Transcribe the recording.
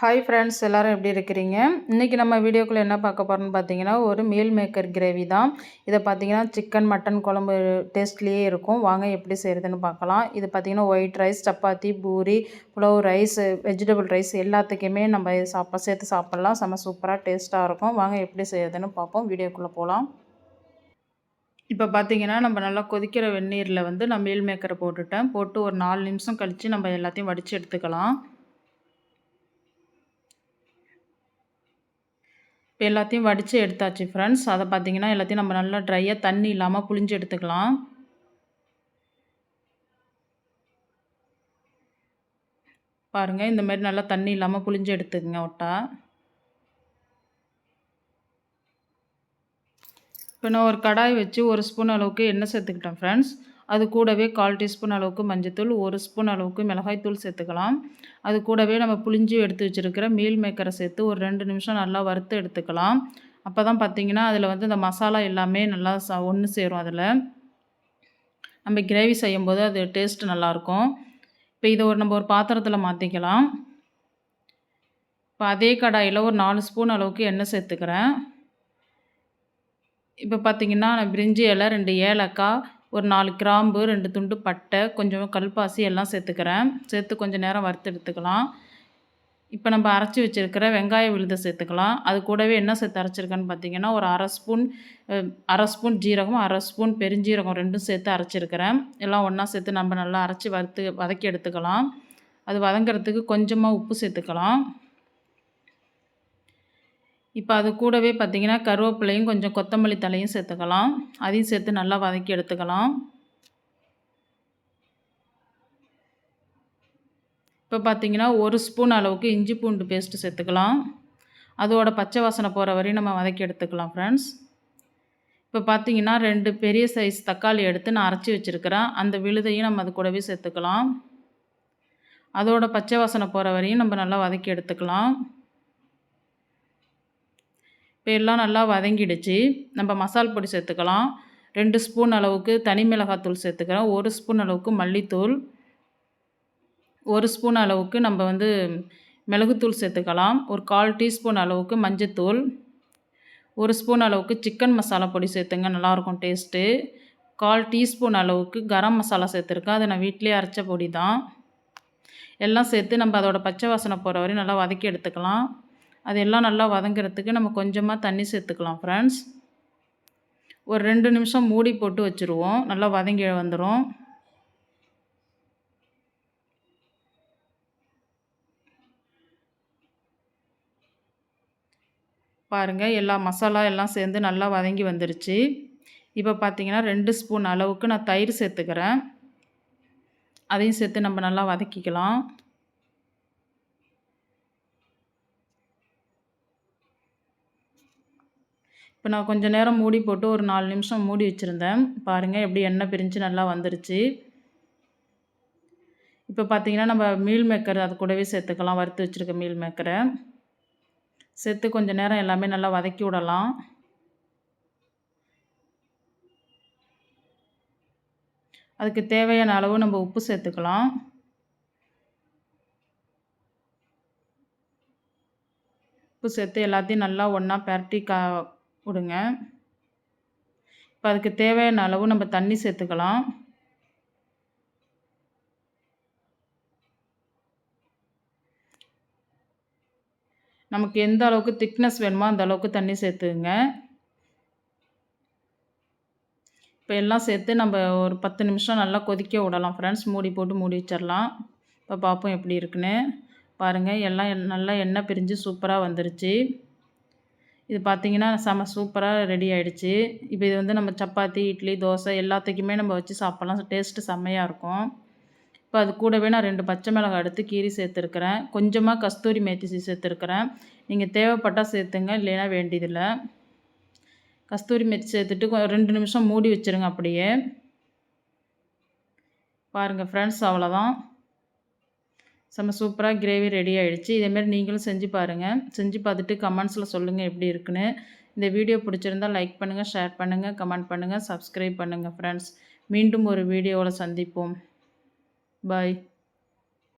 Hi friends எல்லோரும் எப்படி இருக்கிறீங்க? இன்றைக்கி நம்ம வீடியோக்குள்ளே என்ன பார்க்க போகிறோம்னு பார்த்தீங்கன்னா ஒரு மீல் மேக்கர் கிரேவி தான். இதை பார்த்தீங்கன்னா சிக்கன் மட்டன் குழம்பு டேஸ்ட்லேயே இருக்கும். வாங்க எப்படி செய்கிறதுன்னு பார்க்கலாம். இது பார்த்திங்கன்னா white rice chapati puri pulao rice vegetable rice எல்லாத்துக்குமே நம்ம சாப்ப சேர்த்து சாப்பிட்லாம். செம்ம சூப்பராக டேஸ்ட்டாக இருக்கும். வாங்க எப்படி செய்கிறதுன்னு பார்ப்போம். வீடியோக்குள்ளே போகலாம் இப்போ பார்த்தீங்கன்னா நம்ம நல்லா கொதிக்கிற வெந்நீரில் வந்து நான் மீல் மேக்கரை போட்டுட்டேன். போட்டு ஒரு நாலு நிமிஷம் கழித்து நம்ம எல்லாத்தையும் வடித்து எடுத்துக்கலாம். இப்போ எல்லாத்தையும் வடித்து எடுத்தாச்சு ஃப்ரெண்ட்ஸ் அதை பார்த்திங்கன்னா எல்லாத்தையும் நம்ம நல்லா ட்ரையாக தண்ணி இல்லாமல் புளிஞ்சு எடுத்துக்கலாம். பாருங்கள் இந்த மாதிரி நல்லா தண்ணி இல்லாமல் புளிஞ்சு எடுத்துக்கங்க ஒட்டா. இப்போ நான் ஒரு கடாய் வச்சு ஒரு ஸ்பூன் அளவுக்கு எண்ணெய் சேர்த்துக்கிட்டேன் ஃப்ரெண்ட்ஸ் அது கூடவே கால் டீஸ்பூன் அளவுக்கு மஞ்சத்தூள் ஒரு ஸ்பூன் அளவுக்கு மிளகாய்த்தூள் சேர்த்துக்கலாம். அது கூடவே நம்ம புளிஞ்சு எடுத்து வச்சுருக்கிற மீல் மேக்கரை சேர்த்து ஒரு ரெண்டு நிமிஷம் நல்லா வறுத்து எடுத்துக்கலாம். அப்போ தான் பார்த்திங்கன்னா அதில் வந்து இந்த மசாலா எல்லாமே நல்லா ச ஒன்று சேரும் அதில். நம்ம கிரேவி செய்யும்போது அது டேஸ்ட் நல்லாயிருக்கும் இப்போ இதை ஒரு நம்ம ஒரு பாத்திரத்தில் மாற்றிக்கலாம் இப்போ அதே கடாயில் ஒரு நாலு ஸ்பூன் அளவுக்கு எண்ணெய் சேர்த்துக்கிறேன். இப்போ பார்த்திங்கன்னா நான் பிரிஞ்சி இலை ரெண்டு ஏலக்காய் ஒரு நாலு கிராம்பு ரெண்டு துண்டு பட்டை கொஞ்சம் கல்பாசி எல்லாம் சேர்த்துக்கிறேன். சேர்த்து கொஞ்சம் நேரம் வறுத்து எடுத்துக்கலாம். இப்போ நம்ம அரைச்சி வச்சுருக்கிற வெங்காய விழுதை சேர்த்துக்கலாம். அது கூடவே என்ன சேர்த்து அரைச்சிருக்கேன்னு பார்த்தீங்கன்னா ஒரு அரை ஸ்பூன் அரை ஸ்பூன் ஜீரகம் அரை ஸ்பூன் பெருஞ்சீரகம் ரெண்டும் சேர்த்து அரைச்சிருக்கிறேன். எல்லாம் ஒன்றா சேர்த்து நம்ம நல்லா அரைச்சி வறுத்து வதக்கி எடுத்துக்கலாம். அது வதங்கிறதுக்கு கொஞ்சமாக உப்பு சேர்த்துக்கலாம். இப்போ அது கூடவே பார்த்திங்கன்னா கருவேப்பிலையும் கொஞ்சம் கொத்தமல்லி தலையும் சேர்த்துக்கலாம். அதையும் சேர்த்து நல்லா வதக்கி எடுத்துக்கலாம். இப்போ பார்த்திங்கன்னா ஒரு ஸ்பூன் அளவுக்கு இஞ்சி பூண்டு பேஸ்ட்டு சேர்த்துக்கலாம். அதோட பச்சை வாசனை போகிற வரையும் நம்ம வதக்கி எடுத்துக்கலாம் ஃப்ரெண்ட்ஸ் இப்போ பார்த்திங்கன்னா ரெண்டு பெரிய சைஸ் தக்காளி எடுத்து நான் அரைச்சி வச்சுருக்கிறேன். அந்த விழுதையும் நம்ம அது கூடவே சேர்த்துக்கலாம். அதோட பச்சை வாசனை போகிற வரையும் நம்ம நல்லா வதக்கி எடுத்துக்கலாம். இப்போ எல்லாம் நல்லா வதங்கிடுச்சு. நம்ம மசால் பொடி சேர்த்துக்கலாம். ரெண்டு ஸ்பூன் அளவுக்கு தனி மிளகாத்தூள் சேர்த்துக்கிறோம் ஒரு ஸ்பூன் அளவுக்கு மல்லித்தூள். ஒரு ஸ்பூன் அளவுக்கு நம்ம வந்து மிளகுத்தூள் சேர்த்துக்கலாம். ஒரு கால் டீஸ்பூன் அளவுக்கு மஞ்சத்தூள். ஒரு ஸ்பூன் அளவுக்கு சிக்கன் மசாலா பொடி சேர்த்துங்க. நல்லாயிருக்கும் டேஸ்ட்டு. கால் டீஸ்பூன் அளவுக்கு கரம் மசாலா சேர்த்துருக்கேன். அதை நான் வீட்டிலே அரைச்ச பொடி தான். எல்லாம் சேர்த்து நம்ம அதோடய பச்சை வாசனை போகிற வரையும் நல்லா வதக்கி எடுத்துக்கலாம். அதெல்லாம் நல்லா வதங்கிறதுக்கு நம்ம கொஞ்சமாக தண்ணி சேர்த்துக்கலாம் ஃப்ரெண்ட்ஸ் ஒரு ரெண்டு நிமிஷம் மூடி போட்டு வச்சுருவோம். நல்லா வதங்கி வந்துடும் பாருங்கள் எல்லா மசாலா எல்லாம் சேர்ந்து நல்லா வதங்கி வந்துருச்சு. இப்போ பார்த்தீங்கன்னா ரெண்டு ஸ்பூன் அளவுக்கு நான் தயிர் சேர்த்துக்கிறேன். அதையும் சேர்த்து நம்ம நல்லா வதக்கிக்கலாம். இப்போ நான் கொஞ்சம் நேரம் மூடி போட்டு ஒரு நாலு நிமிஷம் மூடி வச்சுருந்தேன். பாருங்கள் எப்படி எண்ணெய் பிரிஞ்சு நல்லா வந்துருச்சு. இப்போ பார்த்தீங்கன்னா நம்ம மீல் மேக்கர் அது கூடவே சேர்த்துக்கலாம். வறுத்து வச்சுருக்க மீல் மேக்கரை சேர்த்து கொஞ்சம் நேரம் எல்லாமே நல்லா வதக்கி விடலாம். அதுக்கு தேவையான அளவு நம்ம உப்பு சேர்த்துக்கலாம். உப்பு சேர்த்து எல்லாத்தையும் நல்லா ஒன்றா பரட்டி கா விடுங்க இப்போ அதுக்கு தேவையான அளவு நம்ம தண்ணி சேர்த்துக்கலாம். நமக்கு எந்த அளவுக்கு திக்னஸ் வேணுமோ அந்த அளவுக்கு தண்ணி சேர்த்துங்க. இப்போ எல்லாம் சேர்த்து நம்ம ஒரு பத்து நிமிஷம் நல்லா கொதிக்க விடலாம் ஃப்ரெண்ட்ஸ் மூடி போட்டு மூடி வச்சிடலாம் இப்போ பார்ப்போம் எப்படி இருக்குன்னு. பாருங்கள் எல்லாம் நல்லா எண்ணெய் பிரிஞ்சு சூப்பராக வந்துருச்சு. இது பார்த்திங்கன்னா செம சூப்பராக ரெடி ஆகிடுச்சு இப்போ இது வந்து நம்ம சப்பாத்தி இட்லி தோசை எல்லாத்துக்குமே நம்ம வச்சு சாப்பிட்லாம். டேஸ்ட்டு செம்மையாக இருக்கும். இப்போ அது கூடவே நான் ரெண்டு பச்சை மிளகாய் எடுத்து கீரி சேர்த்துருக்குறேன். கொஞ்சமாக கஸ்தூரி மேத்தி சேர்த்துருக்குறேன். நீங்கள் தேவைப்பட்டால் சேர்த்துங்க இல்லைன்னா வேண்டியதில்லை. கஸ்தூரி மெத்தி சேர்த்துட்டு ரெண்டு நிமிஷம் மூடி வச்சுருங்க அப்படியே. பாருங்கள் ஃப்ரெண்ட்ஸ் அவ்வளோதான் செம்ம சூப்பராக கிரேவி ரெடி ஆகிடுச்சு இதேமாரி நீங்களும் செஞ்சு பாருங்கள் செஞ்சு பார்த்துட்டு கமெண்ட்ஸில் சொல்லுங்கள் எப்படி இருக்குன்னு. இந்த வீடியோ பிடிச்சிருந்தால் லைக் பண்ணுங்கள் ஷேர் பண்ணுங்கள் கமெண்ட் பண்ணுங்கள் சப்ஸ்கிரைப் பண்ணுங்கள் ஃப்ரெண்ட்ஸ் மீண்டும் ஒரு வீடியோவில் சந்திப்போம். பாய்